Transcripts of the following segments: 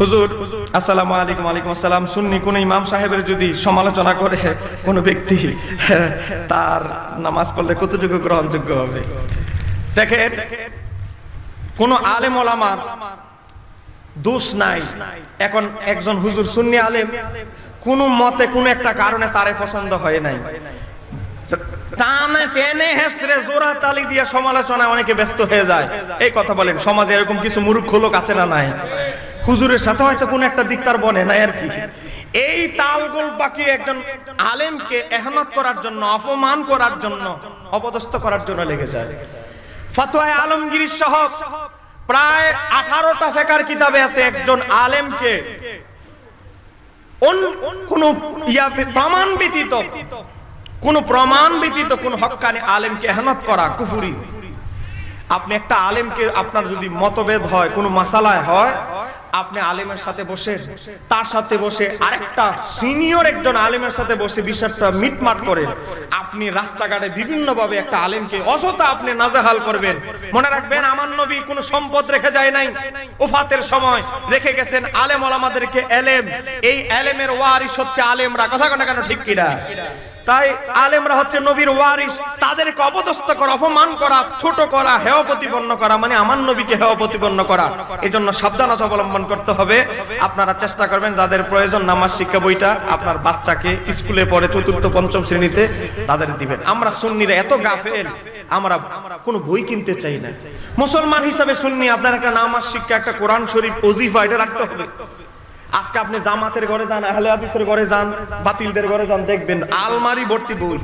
হুজুর, আসসালামু আলাইকুম আলাইকুম আসসালাম। সুন্নি কোন ইমাম সাহেবের যদি সমালোচনা করে কোনো ব্যক্তি, তার নামাজ পড়লে কতটুকু গ্রহণযোগ্য হবে? দেখেন, কোন আলেম ওলামার দোষ নাই। এখন একজন হুজুর সুন্নি আলেম, কোন মতে কোন একটা কারণে তারে পছন্দ হয় নাই। টানে টেনে হেসরে তালি দিয়ে সমালোচনা অনেকে ব্যস্ত হয়ে যায়। এই কথা বলেন, সমাজে এরকম কিছু মূর্খ লোক আছে না নাই? হুজুরের সাথে হয়তো কোন একটা দিক তার বনে, নাই আর কি। এই তালগোল বাকি একজন আলেমকে এহমত করার জন্য, অপমান করার জন্য, অপদস্থ করার জন্য লেগে যায়। ফতোয়া আলমগীর সহ প্রায় আঠারোটা ফেকার কিতাবে আছে একজন আলেমকে। কোন প্রমাণ ব্যতীত, কোন প্রমাণ ব্যতীত কোন হক্কানি আলেমকে এহনত করা কুফুরি। আপনি একটা আলেমকে আপনার যদি মতভেদ হয়, কোনো মাসালায় হয় আপনি আলেমের সাথে বসে, তার সাথে বসে, আরেকটা সিনিয়র একজন আলেমের সাথে বসে বিষয়টা মিটমাট করেন আপনি রাস্তাঘাটে বিভিন্ন ভাবে একটা আলেমকে অযথা আপনি নাজাহাল করবেন। মনে রাখবেন, আমার নবী কোনো সম্পদ রেখে যায় নাই। ওফাতের সময় রেখে গেছেন আলেম ওলামাদেরকে এলেম। এই এলেমের ওয়ারিস হচ্ছে আলেমরা। কথা কেন কেন, ঠিক কিনা? তাই আলেমরা হচ্ছে নবীর ওয়ারিস তাদেরকে অপদস্থ করা, অপমান করা, ছোট করা, হেয় প্রতিপন্ন করা মানে আমার নবীকে হেয় প্রতিপন্ন করা। এজন্য সাবধানতা অবলম্বন করতে হবে। আপনারা চেষ্টা করবেন যাদের প্রয়োজন নামাজ শিক্ষা বইটা, আপনার বাচ্চাকে স্কুলে পড়ে চতুর্থ, পঞ্চম শ্রেণীতে তাদের দিবেন। আমরা সুন্নিরা এত গাফেল, আমরা কোনো বই কিনতে চাই না। মুসলমান হিসাবে সুন্নি, আপনার একটা নামাজ শিক্ষা, একটা কোরআন শরীফ ওজিফা এটা রাখতে হবে। আজকে আপনি জামাতের ঘরে যান, আহলে হাদিসের ঘরে যান, বাতিলদের ঘরে যান, দেখবেন আলমারি ভর্তি বই।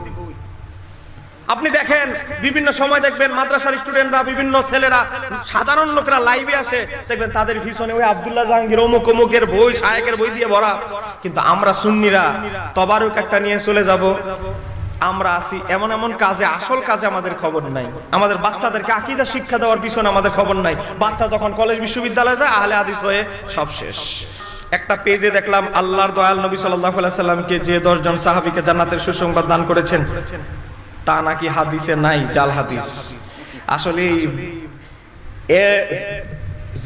আপনি দেখেন, বিভিন্ন সময় দেখবেন মাদ্রাসার স্টুডেন্টরা, বিভিন্ন ছেলেরা, সাধারণ লোকরা লাইভে আসে, দেখবেন তাদের পিছনে ওই আব্দুল্লাহ জাহাঙ্গীর অমুক অমুকের বই, শায়েকের বই দিয়ে ভরা। কিন্তু আমরা সুন্নিরা, তবারুক একটা নিয়ে চলে যাব। আমরা আসি এমন এমন কাজে, আসল কাজে আমাদের খবর নাই। আমাদের বাচ্চাদেরকে আকিদা শিক্ষা দেওয়ার পিছনে আমাদের খবর নাই। বাচ্চা যখন কলেজ বিশ্ববিদ্যালয়ে যায়, আহলে হাদিস হয়ে সব শেষ। একটা পেজে দেখলাম আল্লাহর দয়াল নবী আলাইহি সাল্লামকে যে দশজন সাহাবীকে জান্নাতের সুসংবাদ দান করেছেন, তা নাকি হাদিসে নাই, জাল হাদিস। আসলে এ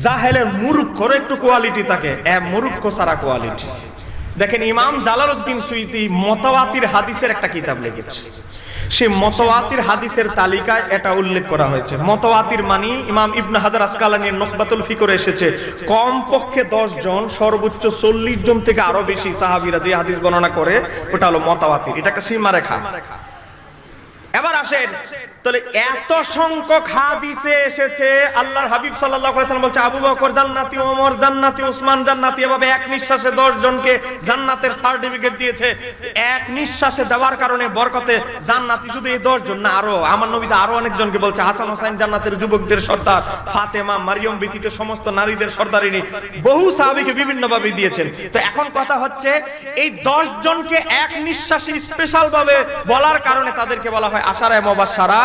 জাহেলের মুরুক্ষর একটু কোয়ালিটি থাকে, এ মুরুক্ষ সারা কোয়ালিটি দেখেন ইমাম জালালউদ্দিন সুইতি মতওয়াতির হাদিসের একটা কিতাব লিখেছে। সে মতওয়াতির হাদিসের তালিকায় এটা উল্লেখ করা হয়েছে। মতওয়াতির মানি ইমাম ইবনে হাজার আসকালানির নকবাতুল ফিকরে এসেছে। কম পক্ষে দশ জন, সর্বোচ্চ চল্লিশ জন থেকে আরও বেশি সাহাবিরা যে হাদিস গণনা করে, ওটা হলো মতওয়াতির। এটা একটা সীমারেখা। এবার আসেন তাহলে এত সংখ্যক হাদিসে এসেছে, আল্লাহর হাবিব ওয়াসাল্লাম বলছে, আবু বকর জান্নাতি, ওমর জান্নাতি ওসমান জান্নাতি এভাবে এক নিঃশ্বাসে 10 জনকে জান্নাতের সার্টিফিকেট দিয়েছে। এক নিঃশ্বাসে দেওয়ার কারণে বরকতে জান্নাতি শুধু এই 10 জন না, আরও, আমার নবী তো আরও অনেক জনকে বলছে, হাসান হোসেন জান্নাতের যুবকদের সর্দার, ফাতেমা, মারিয়ম ব্যতীত সমস্ত নারীদের সর্দারিনী, বহু সাহাবীকে বিভিন্ন ভাবে দিয়েছেন। তো এখন কথা হচ্ছে, এই 10 জনকে এক নিঃশ্বাসে স্পেশাল ভাবে বলার কারণে তাদেরকে বলা হয় আশারায় মুবাশশারা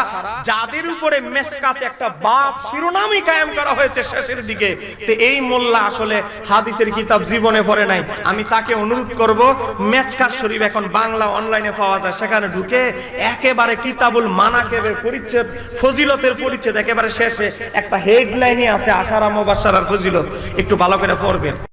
যাদের উপরে মেসকাতে একটা বাপ শিরোনামই কায়েম করা হয়েছে শেষের দিকে, তো এই মোল্লা আসলে হাদিসের কিতাব জীবনে পড়ে নাই। আমি তাকে অনুরোধ করব, মেসকাত শরীফ এখন বাংলা অনলাইনে পাওয়া যায়, সেখানে ঢুকে একেবারে কিতাবুল মানাকেবের পরিচ্ছেদ, ফজিলতের পরিচ্ছেদ একেবারে শেষে একটা হেডলাইনে আছে, আশারা মুবাশশারার ফজিলত। একটু ভালো করে পড়বেন।